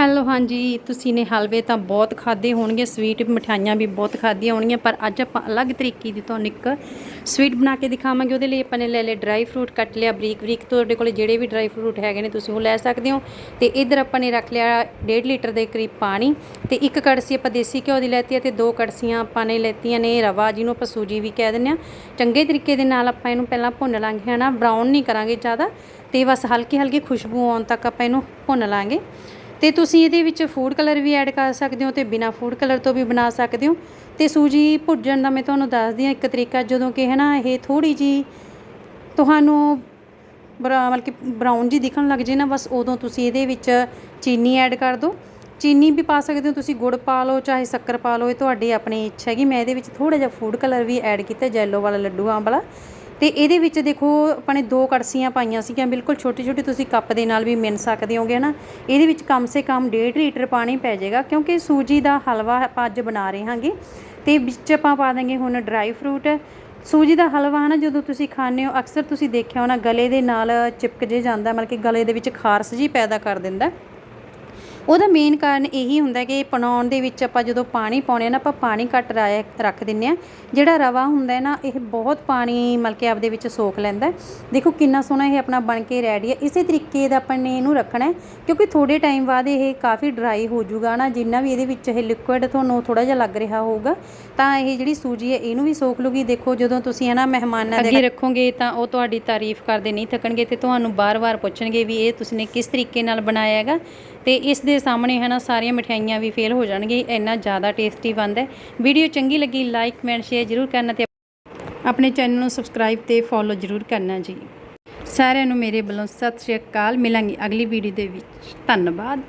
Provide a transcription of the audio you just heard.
Hello ਹਾਂਜੀ, ਤੁਸੀਂ ਨੇ ਹਲਵੇ ਤਾਂ ਬਹੁਤ ਖਾਦੇ ਹੋਣਗੇ ਸਵੀਟ ਮਠਿਆਈਆਂ ਵੀ ਬਹੁਤ ਖਾਧੀਆਂ ਹੋਣਗੀਆਂ, ਪਰ ਅੱਜ ਆਪਾਂ ਅਲੱਗ ਤਰੀਕੇ ਦੀ ਤੁਹਾਨੂੰ ਇੱਕ ਸਵੀਟ ਬਣਾ ਕੇ ਦਿਖਾਵਾਂਗੇ, ਉਹਦੇ ਲਈ ਆਪਾਂ ਨੇ ਲੈ ਲਏ ਡਰਾਈ ਫਰੂਟ ਕੱਟ ਲਿਆ ਬਰੀਕ ਬਰੀਕ, ਤੁਹਾਡੇ ਕੋਲ ਜਿਹੜੇ ਵੀ ਡਰਾਈ ਫਰੂਟ ਹੈਗੇ ਨੇ, ਤੁਸੀਂ ਉਹ ਲੈ ਸਕਦੇ ਹੋ। ਤੇ ਇੱਧਰ ਆਪਾਂ ਨੇ ਰੱਖ ਲਿਆ 1.5 ਲੀਟਰ ਦੇ ਕਰੀਬ ਪਾਣੀ, ਤੇ ਇੱਕ ਕੜਸੀ ਆਪਾਂ ਦੇਸੀ ਘਿਓ ਦੀ ਲੈਤੀ ਹੈ, ਤੇ ਦੋ ਕੜਸੀਆਂ ਆਪਾਂ ਨੇ ਲੈਤੀਆਂ ਨੇ ਰਵਾ, ਜਿਹਨੂੰ ਆਪਾਂ ਸੂਜੀ ਵੀ ਕਹਿ ਦਿੰਦੇ ਆ ਚੰਗੇ ਤਰੀਕੇ ਦੇ ਨਾਲ ਆਪਾਂ ਇਹਨੂੰ ਪਹਿਲਾਂ ਭੁੰਨ ਲਾਂਗੇ, ਹਨਾ ਬਰਾਊਨ ਨਹੀਂ ਕਰਾਂਗੇ ਜ਼ਿਆਦਾ, ਤੇ ਬਸ ਹਲਕੀ ਹਲਕੀ ਖੁਸ਼ਬੂ ਆਉਣ ਤੱਕ ਆਪਾਂ ਇਹਨੂੰ ਭੁੰਨ ਲਾਂਗੇ। ਤੇ ਤੁਸੀਂ ਇਹਦੇ ਵਿੱਚ ਫੂਡ ਕਲਰ ਵੀ ਐਡ ਕਰ ਸਕਦੇ ਹੋ ਤੇ ਬਿਨਾ ਫੂਡ ਕਲਰ ਤੋਂ ਵੀ ਬਣਾ ਸਕਦੇ ਹੋ। ਤੇ ਸੂਜੀ ਭੁੱਜਣ ਦਾ ਮੈਂ ਤੁਹਾਨੂੰ ਦੱਸਦੀ ਹਾਂ ਇੱਕ ਤਰੀਕਾ, ਜਦੋਂ ਕਿ ਹੈ ਨਾ ਇਹ ਥੋੜੀ ਜੀ ਤੁਹਾਨੂੰ ਬਰਾ, ਮਤਲਬ ਕਿ ਬਰਾਊਨ ਜੀ ਦਿਖਣ ਲੱਗ ਜੇ ਨਾ, ਬਸ ਉਦੋਂ ਤੁਸੀਂ ਇਹਦੇ ਵਿੱਚ ਚੀਨੀ ਐਡ ਕਰ ਦਿਓ। ਚੀਨੀ ਵੀ ਪਾ ਸਕਦੇ ਹੋ ਤੁਸੀਂ, ਗੁੜ ਪਾ ਲਓ, ਚਾਹੇ ਸ਼ੱਕਰ ਪਾ ਲਓ, ਇਹ ਤੁਹਾਡੀ ਆਪਣੀ ਇੱਛਾ ਹੈਗੀ। ਮੈਂ ਇਹਦੇ ਵਿੱਚ ਥੋੜਾ ਜਿਹਾ ਫੂਡ ਕਲਰ ਵੀ ਐਡ ਕੀਤਾ, ਜੈਲੋ ਵਾਲਾ, ਲੱਡੂ ਲੱਡੂਆਂ ਵਾਲਾ। ਤੇ ਇਹਦੇ ਵਿੱਚ ਦੇਖੋ ਆਪਾਂ ਨੇ ਦੋ ਕੜਸੀਆਂ ਪਾਈਆਂ ਸੀਗੀਆਂ, ਬਿਲਕੁਲ ਛੋਟੇ ਛੋਟੇ ਤੁਸੀਂ ਕੱਪ ਦੇ ਨਾਲ ਵੀ ਮਿਣ ਸਕਦੇ ਹੋਗੇ ਨਾ ਇਹਦੇ ਵਿੱਚ ਕਮ ਸੇ ਕਮ 1.5 ਲੀਟਰ ਪਾਣੀ ਪੈ ਜਾਏਗਾ, ਕਿਉਂਕਿ ਸੂਜੀ ਦਾ ਹਲਵਾ ਆਪਾਂ ਅੱਜ ਬਣਾ ਰਹੇ ਹਾਂਗੇ। ਤੇ ਵਿੱਚ ਆਪਾਂ ਪਾ ਦਾਂਗੇ ਹੁਣ ਡਰਾਈ ਫਰੂਟ। ਸੂਜੀ ਦਾ ਹਲਵਾ ਨਾ ਜਦੋਂ ਤੁਸੀਂ ਖਾਂਦੇ ਹੋ, ਅਕਸਰ ਤੁਸੀਂ ਦੇਖਿਆ ਹੋਣਾ, ਗਲੇ ਦੇ ਨਾਲ ਚਿਪਕ ਜੇ ਜਾਂਦਾ, ਮਤਲਬ ਕਿ ਗਲੇ ਦੇ ਵਿੱਚ ਖਾਰਸ ਜੀ ਪੈਦਾ ਕਰ ਦਿੰਦਾ। ਉਹਦਾ ਮੇਨ ਕਾਰਨ ਇਹੀ ਹੁੰਦਾ ਕਿ ਬਣਾਉਣ ਦੇ ਵਿੱਚ ਆਪਾਂ ਜਦੋਂ ਪਾਣੀ ਪਾਉਣੇ ਨਾ, ਆਪਾਂ ਪਾਣੀ ਘੱਟ ਰਾਇਆ ਰੱਖ ਦਿੰਦੇ ਹਾਂ। ਜਿਹੜਾ ਰਵਾ ਹੁੰਦਾ ਨਾ, ਇਹ ਬਹੁਤ ਪਾਣੀ ਮਤਲਬ ਕਿ ਆਪਦੇ ਵਿੱਚ ਸੋਖ ਲੈਂਦਾ ਦੇਖੋ ਕਿੰਨਾ ਸੋਹਣਾ ਇਹ ਆਪਣਾ ਬਣ ਕੇ ਰੈਡੀ ਹੈ। ਇਸੇ ਤਰੀਕੇ ਦਾ ਆਪਾਂ ਨੇ ਇਹਨੂੰ ਰੱਖਣਾ ਕਿਉਂਕਿ ਥੋੜੇ ਟਾਈਮ ਬਾਅਦ ਇਹ ਕਾਫੀ ਡਰਾਈ ਹੋ ਜਾਊਗਾ ਨਾ। ਜਿੰਨਾ ਵੀ ਇਹਦੇ ਵਿੱਚ ਇਹ ਲਿਕੁਇਡ ਤੁਹਾਨੂੰ ਥੋੜਾ ਜਿਹਾ ਲੱਗ ਰਿਹਾ ਹੋਊਗਾ, ਤਾਂ ਇਹ ਜਿਹੜੀ ਸੂਜੀ ਹੈ, ਇਹਨੂੰ ਵੀ ਸੋਖ ਲੂਗੀ ਦੇਖੋ ਜਦੋਂ ਤੁਸੀਂ ਹੈ ਨਾ ਮਹਿਮਾਨਾਂ ਦੇ ਅੱਗੇ ਰੱਖੋਗੇ ਤਾਂ ਉਹ ਤੁਹਾਡੀ ਤਾਰੀਫ ਕਰਦੇ ਨਹੀਂ ਥੱਕਣਗੇ ਤੇ ਤੁਹਾਨੂੰ ਬਾਰ-ਬਾਰ ਪੁੱਛਣਗੇ ਵੀ ਇਹ ਤੁਸੀਂ ਨੇ ਕਿਸ ਤਰੀਕੇ ਨਾਲ ਬਣਾਇਆ ਹੈਗਾ। ਤੇ ਇਸ ਦੇ ਸਾਹਮਣੇ ਹੈ ਨਾ, ਸਾਰੀਆਂ ਮਠਿਆਈਆਂ ਵੀ ਫੇਲ ਹੋ ਜਾਣਗੇ ਇੰਨਾ ਜ਼ਿਆਦਾ ਟੇਸਟੀ ਬਣਦਾ ਵੀਡੀਓ ਚੰਗੀ ਲੱਗੀ ਲਾਈਕ ਕਮੈਂਟ ਸ਼ੇਅਰ ਜ਼ਰੂਰ ਕਰਨਾ ਤੇ ਆਪਣੇ ਚੈਨਲ ਨੂੰ ਸਬਸਕ੍ਰਾਈਬ ਤੇ ਫੋਲੋ ਜ਼ਰੂਰ ਕਰਨਾ ਜੀ। ਸਾਰਿਆਂ ਨੂੰ ਮੇਰੇ ਵੱਲੋਂ ਸਤਿ ਸ਼੍ਰੀ ਅਕਾਲ, ਮਿਲਾਂਗੇ ਅਗਲੀ ਵੀਡੀਓ ਦੇ ਵਿੱਚ। ਧੰਨਵਾਦ।